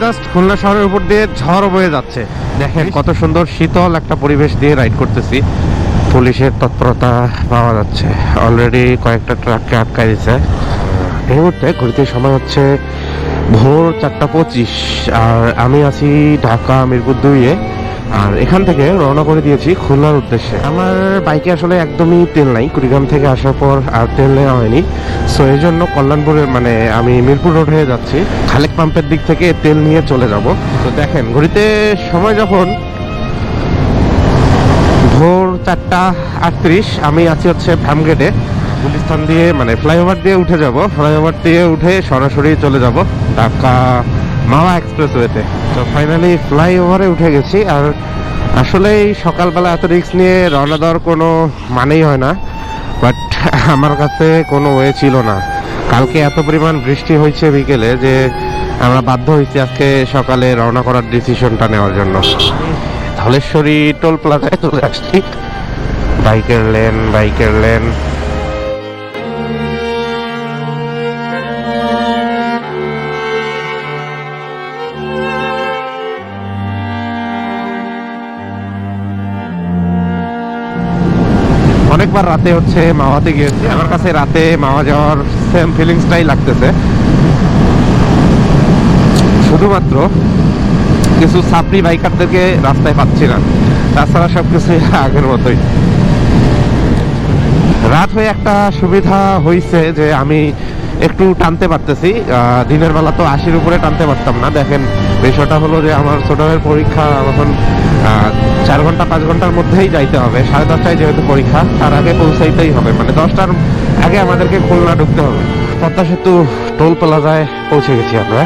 Just Khulna শহরের উপর দিয়ে ঝড় বয়ে যাচ্ছে। দেখেন কত সুন্দর শীতল একটা পরিবেশ দিয়ে রাইড করতেছি। পুলিশের তৎপরতা পাওয়া যাচ্ছে। অলরেডি কয়েকটা ট্রাককে আটকাই দিছে। এই মুহূর্তে ঘুরতে সময় হচ্ছে ভোর চারটা পঁচিশ। আর আমি আছি ঢাকা, মিরপুর দুইয়ে। আর এখান থেকে রওনা করে দিয়েছি খুলনার উদ্দেশ্যে। আমার বাইকে আসলে একদমই তেল নাই, কুড়িগ্রাম থেকে আসার পর আর তেল নেওয়া হয়নি। সো এই জন্য কল্যাণপুরের মানে আমি মিরপুর রোড হয়ে যাচ্ছি। খালেক পাম্পের দিক থেকে তেল নিয়ে চলে যাব। তো দেখেন, ঘড়িতে সময় যখন ভোর চারটা আটত্রিশ, আমি আছি হচ্ছে ভ্যামগেটে। গুলিস্তান দিয়ে মানে ফ্লাইওভার দিয়ে উঠে যাব। ফ্লাইওভার দিয়ে উঠে সরাসরি চলে যাব। ঢাকা মাওয়া এক্সপ্রেসওয়েতে তো ফাইনালি ফ্লাইওভারে উঠে গেছি আর আসলে সকালবেলা এত রিস্ক নিয়ে রওনা দেওয়ার কোনো মানেই হয় না বাট আমার কাছে কোনো ওয়ে ছিল না। কালকে এত পরিমাণ বৃষ্টি হয়েছে বিকেলে যে আমরা বাধ্য হয়েছি আজকে সকালে রওনা করার ডিসিশনটা নেওয়ার জন্য। ধলেশ্বরী টোল প্লাজায় চলে আসছি। বাইকের লেন বাইকের লেন অনেকবার রাতে হচ্ছে মাওয়াতে গিয়েছি। আমার কাছে রাতে মাওয়া যাওয়ার সেম ফিলিংসটাই লাগতেছে। শুধুমাত্র কিছু সাপড়ি বাইকারদেরকে রাস্তায় পাচ্ছি না। তাছাড়া সব কিছুই আগের মতোই। রাত হয়ে একটা সুবিধা হয়েছে যে আমি একটু টানতে পারতেছি। দিনের বেলা তো আশির উপরে টানতে পারতাম না। দেখেন, বিষয়টা হলো যে আমার ছোট পরীক্ষা এখন চার ঘণ্টা, পাঁচ ঘণ্টার মধ্যেই যাইতে হবে। সাড়ে দশটায় যেহেতু পরীক্ষা, তার আগে পৌঁছাইতেই হবে। মানে দশটার আগে আমাদেরকে খুলনা ঢুকতে হবে। পদ্মা সেতু, টোল প্লাজায় পৌঁছে গেছি আমরা।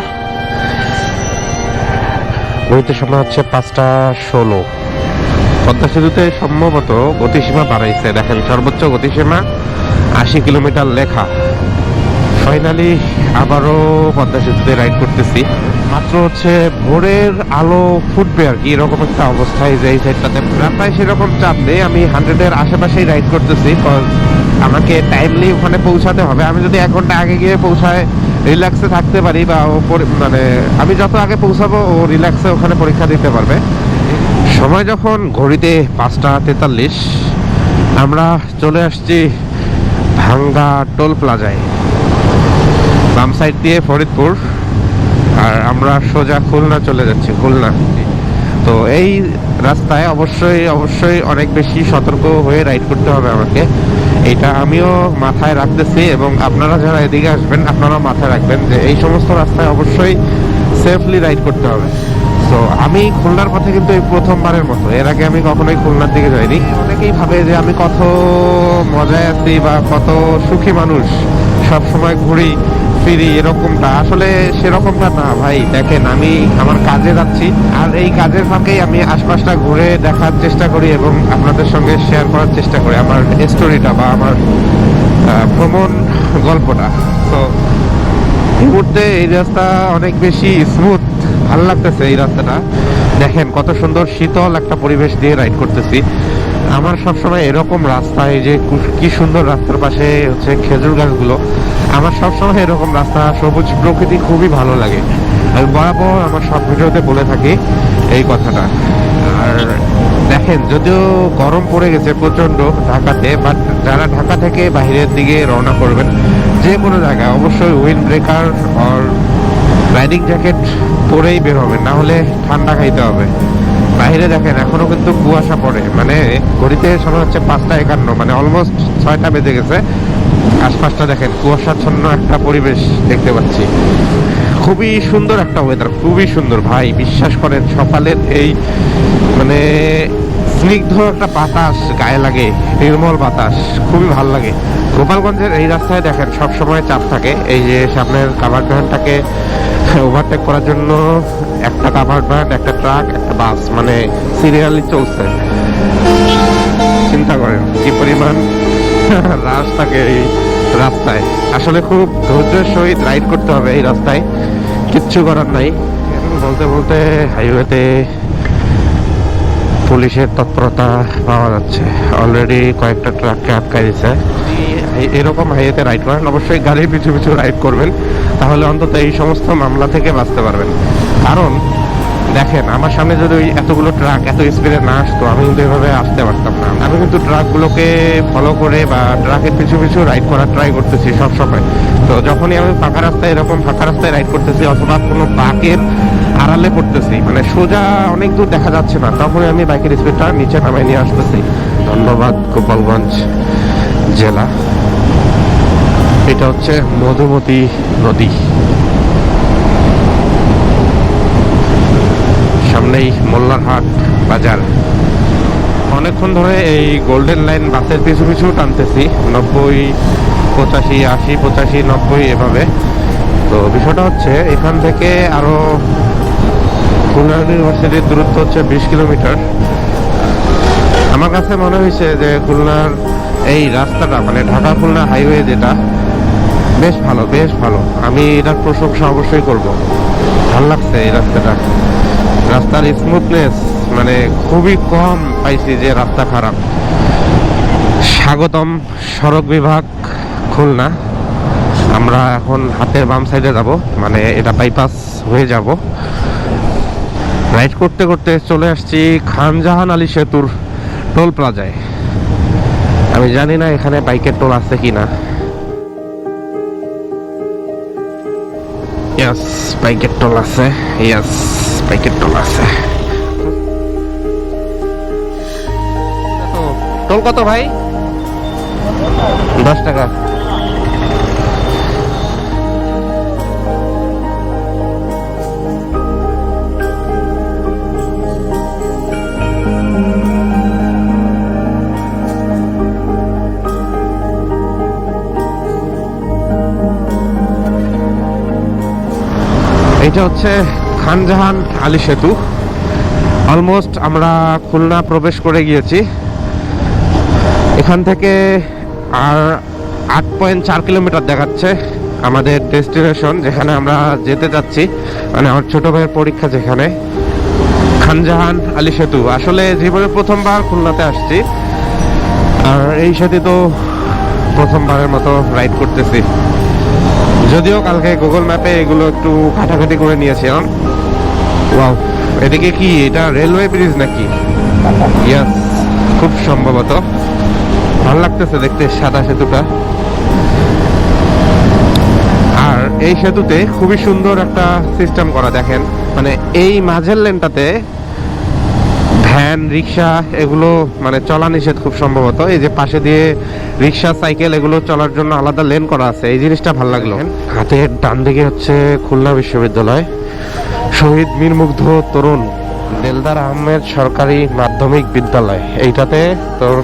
ঘড়িতে সময় হচ্ছে পাঁচটা ষোলো। পদ্মা সেতুতে সম্ভবত গতিসীমা বাড়াইছে। দেখেন, সর্বোচ্চ গতিসীমা আশি কিলোমিটার লেখা। ফাইনালি আবারও পদ্মা সেতুতে রাইড করতেছি। মাত্র হচ্ছে ভোরের আলো ফুটবে আর কি, এরকম একটা অবস্থায় যে এই সাইডটাতে রাস্তায় সেরকম চাপ নেই, আমি হান্ড্রেডের আশেপাশেই রাইড করতেছি আমাকে টাইমলি ওখানে পৌঁছাতে হবে। আমি যদি এক ঘণ্টা আগে গিয়ে পৌঁছায় রিল্যাক্সে থাকতে পারি বা মানে আমি যত আগে পৌঁছাবো, ও রিল্যাক্সে ওখানে পরীক্ষা দিতে পারবে। সময় যখন ঘড়িতে পাঁচটা তেতাল্লিশ, আমরা চলে আসছি ভাঙ্গা টোল প্লাজায়। বাম সাইড দিয়ে ফরিদপুর, আর আমরা সোজা খুলনা চলে যাচ্ছি, খুলনা। তো এই রাস্তায় অবশ্যই অবশ্যই অনেক বেশি সতর্ক হয়ে রাইড করতে হবে আমাকে। এটা আমিও মাথায় রাখতেছি এবং আপনারা যারা এদিকে আসবেন, আপনারাও মাথায় রাখবেন যে এই সমস্ত রাস্তায় অবশ্যই সেফলি রাইড করতে হবে। তো আমি খুলনার পথে কিন্তু এই প্রথমবারের মতো। এর আগে আমি কখনোই খুলনার দিকে যাইনি। অনেকেই ভাবে যে আমি কত মজায় আছি বা কত সুখী মানুষ। সব সময় ঘুরি, ফিরি এরকমটা আসলে সেরকমটা না ভাই। দেখেন, আমি আমার কাজে যাচ্ছি। আর এই কাজের ফাঁকেই আমি আশপাশটা ঘুরে দেখার চেষ্টা করি এবং আপনাদের সঙ্গে শেয়ার করার চেষ্টা করি আমার স্টোরিটা বা আমার ভ্রমণ গল্পটা। তো এই মুহূর্তে এই রাস্তা অনেক বেশি স্মুথ ভালো লাগতেছে এই রাস্তাটা। দেখেন, কত সুন্দর শীতল একটা পরিবেশ দিয়ে রাইড করতেছি। আমার সবসময় এরকম রাস্তা, এই যে কি সুন্দর রাস্তার পাশে হচ্ছে খেজুর গাছগুলো, আমার সবসময় এরকম রাস্তা, সবুজ প্রকৃতি খুবই ভালো লাগে। আমি বরাবর আমার সব ভিডিওতে বলে থাকি এই কথাটা। আর দেখেন, যদিও গরম পড়ে গেছে প্রচণ্ড ঢাকাতে বাট যারা ঢাকা থেকে বাইরের দিকে রওনা করবেন, যে কোনো জায়গায় অবশ্যই উইন্ড ব্রেকার আর রাইডিং জ্যাকেট পরেই বের হবেন না হলে ঠান্ডা খাইতে হবে। বাইরে দেখেন, এখনও কিন্তু কুয়াশা পড়ে। মানে ঘড়িতে সময় হচ্ছে পাঁচটা একান্ন মানে অলমোস্ট ছয়টা বেজে গেছে। আশপাশটা দেখেন, কুয়াশাচ্ছন্ন একটা পরিবেশ দেখতে পাচ্ছি। খুবই সুন্দর একটা ওয়েদার খুবই সুন্দর। ভাই, বিশ্বাস করেন, সকালের এই মানে স্নিগ্ধ একটা বাতাস গায়ে লাগে, নির্মল বাতাস, খুবই ভালো লাগে। গোপালগঞ্জের এই রাস্তায় দেখেন সব সময় চাপ থাকে। এই যে সামনের কাভার ভ্যানটাকে ওভারটেক করার জন্য একটা কাভার ভ্যান একটা ট্রাক একটা বাস মানে সিরিয়ালি চলছে। চিন্তা করেন, কি পরিমাণ রাশ থাকে এই রাস্তায়। আসলে খুব ধৈর্যের সহিত রাইড করতে হবে এই রাস্তায়। কিচ্ছু করার নাই। বলতে বলতে হাইওয়েতে পুলিশের তৎপরতা পাওয়া যাচ্ছে। অলরেডি কয়েকটা ট্রাককে আটকাই দিছে। এরকম হাইওয়েতে রাইড করেন, অবশ্যই গাড়ির পিছু পিছু রাইড করবেন, তাহলে অন্তত এই সমস্ত মামলা থেকে বাঁচতে পারবেন। কারণ, দেখেন, আমার সামনে যদি ওই এতগুলো ট্রাক এত স্পিডে না আসতো, আমি কিন্তু এভাবে আসতে পারতাম না। আমি কিন্তু ট্রাকগুলোকে ফলো করে বা ট্রাকের পিছু পিছু রাইড করার ট্রাই করতেছি সব সময়। তো যখনই আমি ফাঁকা রাস্তায় এরকম ফাঁকা রাস্তায় রাইড করতেছি, অথবা কোনো বাকের আড়ালে পড়তেছি মানে সোজা অনেক দূর দেখা যাচ্ছে না, তখনই আমি বাইকের স্পিডটা নিচে নামাই নিয়ে আসতেছি। ধন্যবাদ, গোপালগঞ্জ জেলা। এটা হচ্ছে মধুমতি নদী। সামনেই মোল্লারহাট বাজার। অনেকক্ষণ ধরে এই গোল্ডেন লাইন বাসের পিছু পিছু টানতেছি। নব্বই পঁচাশি, আশি পঁচাশি, নব্বই এভাবে। তো বিষয়টা হচ্ছে, এখান থেকে আরও খুলনা ইউনিভার্সিটির দূরত্ব হচ্ছে বিশ কিলোমিটার। আমার কাছে মনে হয়েছে যে খুলনার এই রাস্তাটা মানে ঢাকা খুলনা হাইওয়ে যেটা বেশ ভালো বেশ ভালো। আমি এটার প্রশংসা অবশ্যই করব। ভালো লাগছে এই রাস্তাটা। রাস্তার স্মুথনেস মানে খুবই কম পাইছি যে রাস্তা খারাপ। স্বাগতম সড়ক বিভাগ খুলনা। আমরা এখন হাতের বাম সাইডে যাব মানে এটা বাইপাস হয়ে যাব। রাইড করতে করতে চলে আসছি খানজাহান আলী সেতুর টোল প্লাজায় আমি জানি না এখানে বাইকের টোল আছে কিনা। ইয়াস বাইকের টল আছে ইয়াস বাইকের টল আছে টোল কত ভাই? দশ টাকা। এটা হচ্ছে খানজাহান আলী সেতু। অলমোস্ট আমরা খুলনা প্রবেশ করে গিয়েছি। এখান থেকে আর আট পয়েন্ট চার কিলোমিটার দেখাচ্ছে আমাদের ডেস্টিনেশন যেখানে আমরা যেতে যাচ্ছি। মানে আমার ছোট ভাইয়ের পরীক্ষা যেখানে। খানজাহান আলী সেতু। আসলে জীবনে প্রথমবার খুলনাতে আসছি। আর এই সেতু তো প্রথমবারের মতো রাইড করতেছি। যদিও কালকে গুগল ম্যাপে এগুলো একটু ঘাটাঘাটি করে নিয়েছিলাম ওয়াও এদিকে কি? এটা রেলওয়ে ব্রিজ নাকি? ইয়াস খুব সম্ভবত। ভালো লাগতেছে দেখতে, সাদা সেতুটা। আর এই সেতুতে খুবই সুন্দর একটা সিস্টেম করা, দেখেন। মানে এই মাঝের লেনটাতে ভ্যান, রিক্সা এগুলো মানে চলা নিষেধ খুব সম্ভবত। এই যে পাশে দিয়ে রিক্সা, সাইকেল এগুলো চলার জন্য আলাদা লেন করা আছে। এই জিনিসটা ভালো লাগল। হাতের ডান দিকে হচ্ছে খুলনা বিশ্ববিদ্যালয়। শহীদ মীর মুগ্ধ তরুণ, দেলদার আহমেদ সরকারি মাধ্যমিক বিদ্যালয়। এইটাতে তোর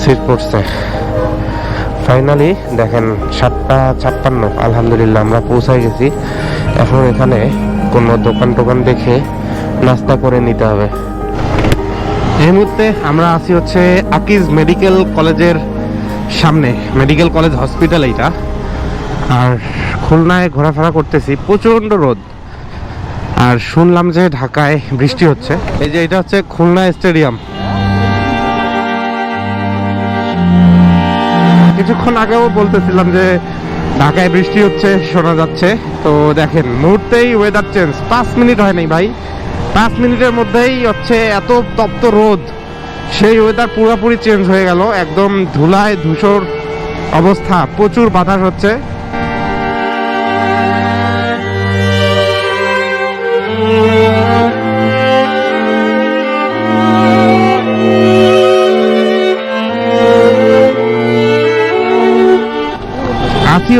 সিট পড়ছে। ফাইনালি দেখেন, সাতটা ছাপ্পান্ন। আলহামদুলিল্লাহ, আমরা পৌঁছায় গেছি। এখন এখানে কোনো দোকান টোকান দেখে নাস্তা করে নিতে হবে। এই মুহূর্তে আমরা আছি হচ্ছে আকিজ মেডিকেল কলেজের সামনে, মেডিকেল কলেজ হসপিটাল এইটা। আর খুলনায় ঘোরাফেরা করতেছি, প্রচণ্ড রোদ। আর শুনলাম যে ঢাকায় বৃষ্টি হচ্ছে। এই যে এটা হচ্ছে খুলনা স্টেডিয়াম। কিছুক্ষণ আগেও বলতেছিলাম যে ঢাকায় বৃষ্টি হচ্ছে, শোনা যাচ্ছে। তো দেখেন, মুহূর্তেই ওয়েদার চেঞ্জ পাঁচ মিনিট হয় নাই ভাই। পাঁচ মিনিটের মধ্যেই হচ্ছে এত তপ্ত রোদ, সেই ওয়েদার পুরোপুরি চেঞ্জ হয়ে গেল, একদম ধুলায় ধূসর অবস্থা, প্রচুর বাতাস হচ্ছে।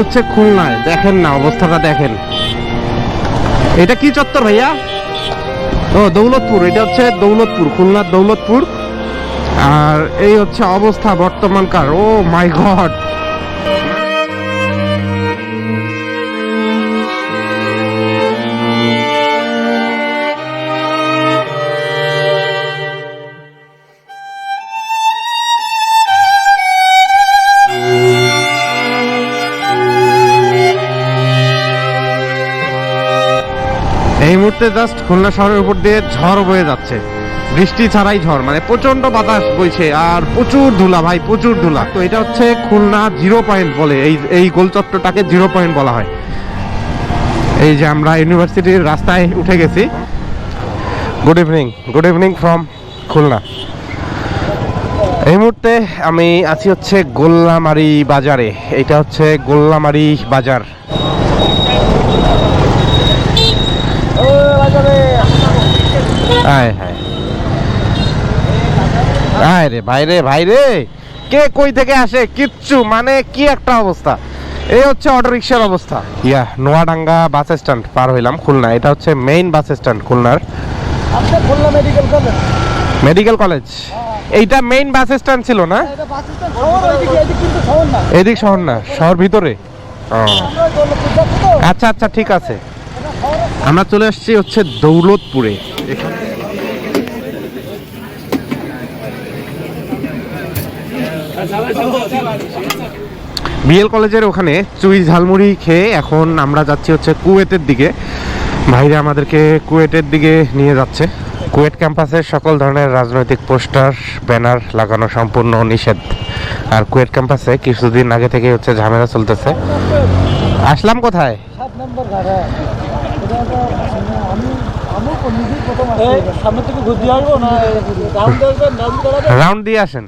হচ্ছে খুলনায়, দেখেন না, অবস্থাটা দেখেন। এটা কি চত্বর ভাইয়া? ও, দৌলতপুর, এটা হচ্ছে দৌলতপুর, খুলনার দৌলতপুর। আর এই হচ্ছে অবস্থা বর্তমানকার। Oh my god. মুহূর্তে জাস্ট খুলনা শহরের উপর দিয়ে ঝড় বয়ে যাচ্ছে। বৃষ্টি ছাড়াই ঝড় মানে প্রচণ্ড বাতাস বইছে আর প্রচুর ধুলা ভাই, প্রচুর ধুলা। তো এটা হচ্ছে খুলনা জিরো পয়েন্ট বলে, এই এই গোল চত্বরটাকে জিরো পয়েন্ট বলা হয়। এই যে আমরা ইউনিভার্সিটির রাস্তায় উঠে গেছি। Good evening good evening from Khulna. এই মুহূর্তে আমি আছি হচ্ছে গোল্লামারি বাজারে। এটা হচ্ছে গোল্লামারি বাজার। আয় হায়। আয় রে ভাই রে ভাই রে। কে কই থেকে আসে? কিচ্ছু মানে কি একটা অবস্থা? এই হচ্ছে অটো রিক্সার অবস্থা। ইয়া নোয়াডাঙ্গা বাস স্ট্যান্ড পার হইলাম খুলনা। এটা হচ্ছে মেইন বাস স্ট্যান্ড খুলনার। Khulna medical college medical college এইটা মেইন বাস স্ট্যান্ড ছিল না? এটা বাস স্ট্যান্ড শহর এদিক শহর না। শহর ভিতরে? আচ্ছা আচ্ছা ঠিক আছে। আমরা চলে আসছি হচ্ছে দৌলতপুরে। এখানে বিএল কলেজের ওখানে চুই ঝালমুড়ি খেয়ে এখন আমরা যাচ্ছি হচ্ছে কুয়েতের দিকে। ভাইরা আমাদেরকে কুয়েটের দিকে নিয়ে যাচ্ছে। কুয়েট ক্যাম্পাসের সকল ধরনের রাজনৈতিক পোস্টার ব্যানার লাগানো সম্পূর্ণ নিষেধ। আর কুয়েট ক্যাম্পাসে কিছুদিন আগে থেকে হচ্ছে ঝামেলা চলতেছে। আসলাম কোথায়? রাউন্ড দিয়ে ঘাট হ্যাঁ এটা তো আমি আমি নিজেই প্রথম আসছি সামনে থেকে ঘুরতে আসব না রাউন্ড আসবেন রাউন্ড করাবেন রাউন্ড দিয়ে আসেন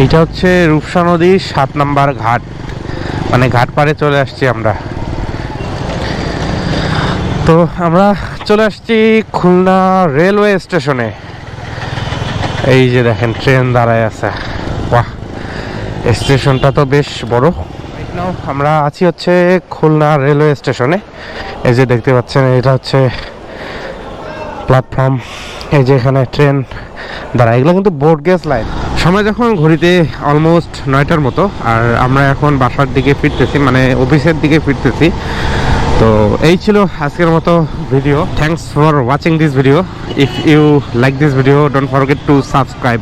এইটা হচ্ছে রূপসা নদীর সাত নাম্বার ঘাট। মানে ঘাট পাড়ে চলে আসছি আমরা। তো আমরা চলে আসছি খুলনা রেলওয়ে স্টেশনে। এই যে দেখেন, ট্রেন দাঁড়ায় আছে। বাহ! স্টেশনটা তো বেশ বড়। আমরা আছি হচ্ছে খুলনা রেলওয়ে স্টেশনে। এই যে দেখতে পাচ্ছেন, এটা হচ্ছে প্ল্যাটফর্ম এই যে এখানে ট্রেন দাঁড়ায়। এগুলো কিন্তু বোর্ড গ্যাস লাইন সময় যখন ঘড়িতে অলমোস্ট নয়টার মতো, আর আমরা এখন বাসার দিকে ফিরতেছি মানে অফিসের দিকে ফিরতেছি, তো এই ছিল আজকের মতো video thanks for watching this video if you like this video don't forget to subscribe